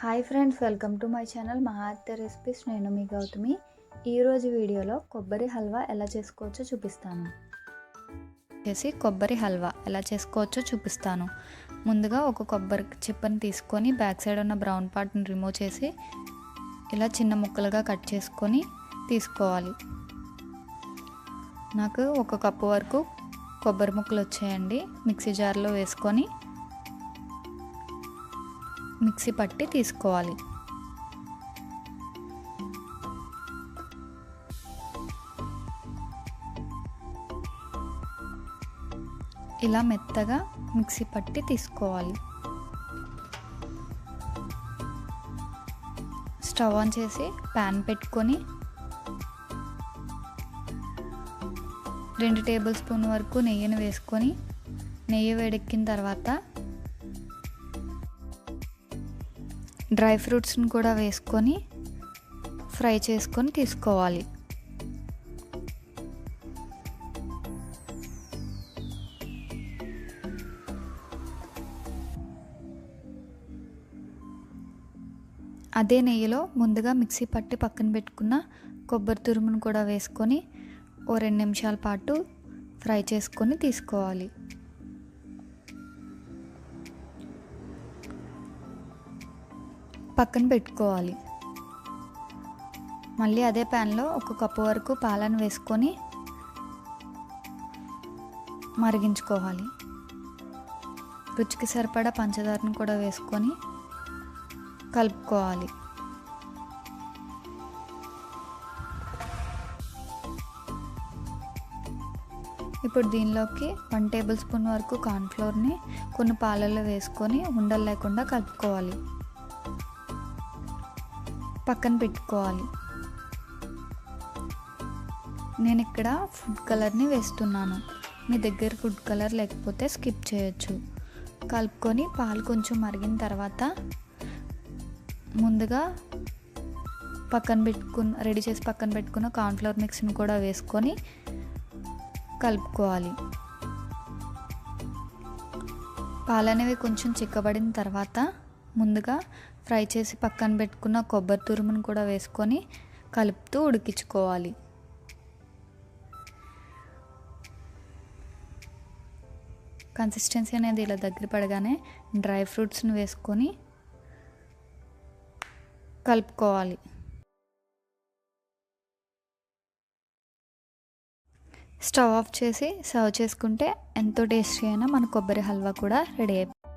Hi friends welcome to my channel Mahatya recipes. నేను మీ గౌతమి. ఈరోజు వీడియోలో కొబ్బరి హల్వా ఎలా చేసుకోవచ్చో చూపిస్తాను. చేసి కొబ్బరి హల్వా ఎలా చేసుకోవచ్చో చూపిస్తాను. ముందుగా ఒక కొబ్బరి చిప్పని తీసుకొని బ్యాక్ సైడ్ ఉన్న బ్రౌన్ పార్ట్ని రిమూవ్ చేసి ఇలా చిన్న ముక్కలుగా కట్ చేసుకొని తీసుకోవాలి. నాకు ఒక కప్పు వరకు కొబ్బరి ముక్కలు వచ్చాయండి. మిక్సీ జార్లో వేసుకొని మిక్సీ పట్టి తీసుకోవాలి. ఇలా మెత్తగా మిక్సీ పట్టి తీసుకోవాలి. స్టవ్ ఆన్ చేసి ప్యాన్ పెట్టుకొని రెండు టేబుల్ స్పూన్ వరకు నెయ్యిని వేసుకొని నెయ్యి వేడెక్కిన తర్వాత డ్రై ఫ్రూట్స్ని కూడా వేసుకొని ఫ్రై చేసుకొని తీసుకోవాలి. అదే నెయ్యిలో ముందుగా మిక్సీ పట్టి పక్కన పెట్టుకున్న కొబ్బరి తురుమును కూడా వేసుకొని ఓ రెండు నిమిషాల పాటు ఫ్రై చేసుకొని తీసుకోవాలి. పక్కన పెట్టుకోవాలి. మళ్ళీ అదే ప్యాన్లో ఒక కప్పు వరకు పాలను వేసుకొని మరిగించుకోవాలి. రుచికి సరిపడా పంచదారను కూడా వేసుకొని కలుపుకోవాలి. ఇప్పుడు దీనిలోకి వన్ టేబుల్ స్పూన్ వరకు కార్న్ఫ్లోర్ని కొన్ని పాలల్లో వేసుకొని ఉండలు లేకుండా కలుపుకోవాలి. పక్కన పెట్టుకోవాలి. నేను ఇక్కడ ఫుడ్ కలర్ని వేస్తున్నాను. మీ దగ్గర ఫుడ్ కలర్ లేకపోతే స్కిప్ చేయొచ్చు. కలుపుకొని పాలు కొంచెం మరిగిన తర్వాత ముందుగా పక్కన పెట్టుకున్న రెడీ చేసి పక్కన పెట్టుకున్న కార్న్ఫ్లవర్ మిక్స్ని కూడా వేసుకొని కలుపుకోవాలి. పాలు అనేవి కొంచెం చిక్కబడిన తర్వాత ముందుగా ఫ్రై చేసి పక్కన పెట్టుకున్న కొబ్బరి తురుమును కూడా వేసుకొని కలుపుతూ ఉడికించుకోవాలి. కన్సిస్టెన్సీ అనేది ఇలా దగ్గర పడగానే డ్రై ఫ్రూట్స్ని వేసుకొని కలుపుకోవాలి. స్టవ్ ఆఫ్ చేసి సర్వ్ చేసుకుంటే ఎంతో టేస్టీ అయినా మన కొబ్బరి హల్వా కూడా రెడీ అయిపోయింది